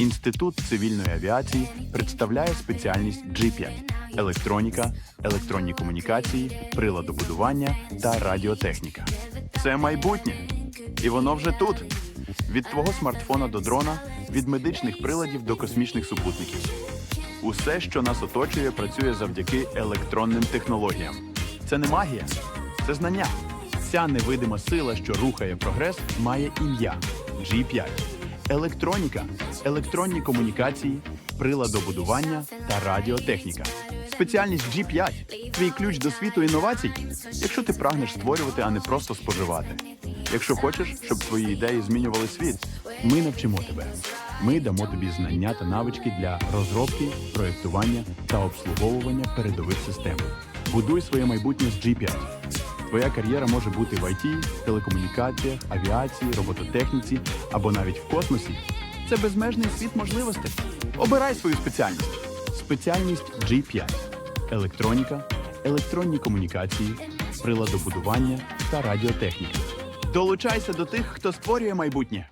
Інститут цивільної авіації представляє спеціальність G5 – електроніка, електронні комунікації, приладобудування та радіотехніка. Це майбутнє, і воно вже тут. Від твого смартфона до дрона, від медичних приладів до космічних супутників. Усе, що нас оточує, працює завдяки електронним технологіям. Це не магія, це знання. Ця невидима сила, що рухає прогрес, має ім'я G5. Електроніка, електронні комунікації, приладобудування та радіотехніка. Спеціальність G5 – твій ключ до світу інновацій, якщо ти прагнеш створювати, а не просто споживати. Якщо хочеш, щоб твої ідеї змінювали світ, ми навчимо тебе. Ми дамо тобі знання та навички для розробки, проєктування та обслуговування передових систем. Будуй своє майбутнє з G5. Твоя кар'єра може бути в IT, телекомунікаціях, авіації, робототехніці або навіть в космосі. Це безмежний світ можливостей. Обирай свою спеціальність. Спеціальність G5. Електроніка, електронні комунікації, приладобудування та радіотехніка. Долучайся до тих, хто створює майбутнє.